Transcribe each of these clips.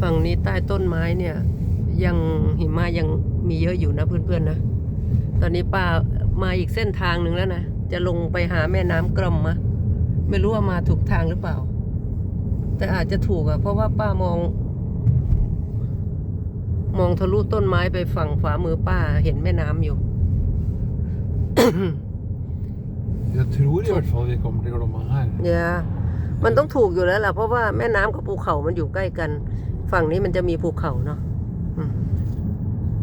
ฝั่งนี้ใต้ต้นไม้เนี่ย ยังหิมะยังมีเยอะอยู่นะเพื่อนๆนะ ตอนนี้ป้ามาอีกเส้นทางหนึ่งแล้วนะ จะลงไปหาแม่น้ำกรมมะไม่รู้ว่ามาถูกทางหรือเปล่า แต่อาจจะถูกอะเพราะว่าป้ามอง มองทะลุต้นไม้ไปฝั่งขวามือป้าเห็นแม่น้ำอยู่ Jag tror i vart fall vi kommer till Glomma här. อย่ามันต้องถูกอยู่แล้วล่ะเพราะว่าแม่น้ำกับภูเขามันอยู่ใกล้กัน ฝั่งนี้มันจะมีภูเขาเนาะอืม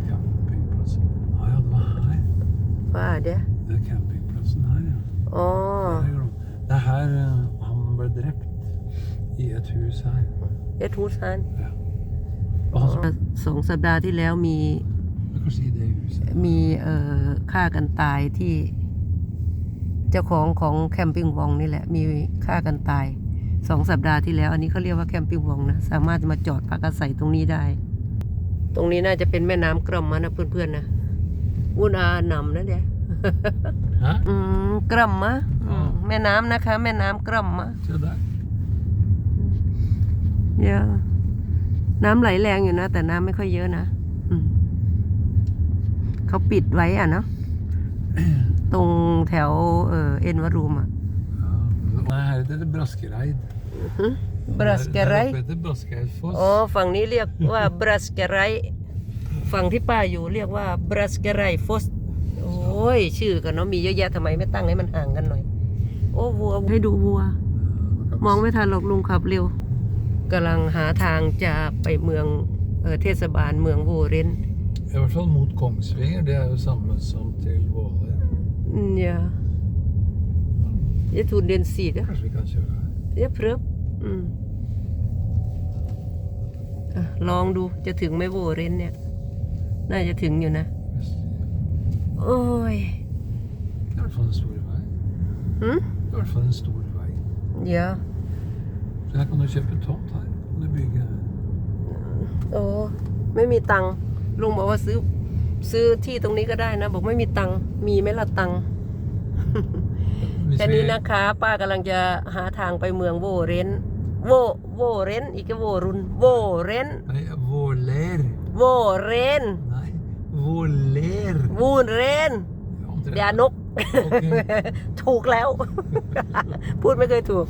Campingplatsen. Ja, ja, det var här. ว่าเดี๋ยว Det är campingplatsen här ja. อ๋อ Det är Glomma. Det här, eh, han blev dräpt i ett hus här. เอทูซัน Ja. Och han som, สองสัปดาห์ที่แล้วมี kanske i det huset. มีเอ่อฆ่ากันตายที่ เจ้าของของแคมปิ้งวองนี่แหละ มีฆ่ากันตาย สองสัปดาห์ที่แล้ว อันนี้เขาเรียกว่าแคมปิ้งวองนะ สามารถมาจอดพักอาศัยตรงนี้ได้ ตรงนี้น่าจะเป็นแม่น้ำกรมมานะเพื่อนๆนะอุนอานำนะเดี๋ยว Ha? อืมกรมมะอืมแม่น้ำนะคะ แม่น้ำกรมมะ Se där. เดี๋ยวน้ำไหลแรงอยู่นะ แต่น้ำไม่ค่อยเยอะนะอืมเขาปิดไว้อะเนาะตรงแถวเออเอ็นวารูมอะ Ja. Nej, här heter det Braskereid. บรัสแกไร Här uppe heter Braskereidfoss. อ๋อ ฝั่งนี้เรียกว่าบรัสแกไรฝั่งที่ป้าอยู่เรียกว่าบรัสแกไรฟสโอ้ย ชื่อกันเนาะ มีเยอะแยะทำไมไม่ตั้งให้มันห่างกันหน่อย โอ้วัว ให้ดูวัว มองไม่ทันหรอกลุงขับเร็วกำลังหาทางจะไปเมืองเออเทศบาลเมืองโวเรน I hvert fall mot Kongsvinger. Det er jo samme som til Våler. อืม ja Jeg tror den sier det. Kanskje vi kan kjøre her. Jeg prøv. อืมอะลองดูจะถึงไหม่โวเรนเนี่ย น่าจะถึงอยู่นะ โอ้ย Det er i hvert fall en stor vei. หืม Det er i hvert fall en stor vei. เดี๋ยว Så her kan du kjøpe tomt her. Kan du bygge โอ้ไม่มีตังค์ลุงบอกว่าซื้อ ซื้อที่ตรงนี้ก็ได้นะ บอกไม่มีตังค์มีไหมล่ะตังค์ Hvis แค่ vi- นี้นะคะ ป้ากำลังจะหาทางไปเมืองโวเรนโวโวเรนอีกก็โวรุนโวเรน Nei, Våler. โวเรน Nei, Våler. วูนเรน Omtrent. ยานก Ok. ถูกแล้ว พูดไม่เคยถูก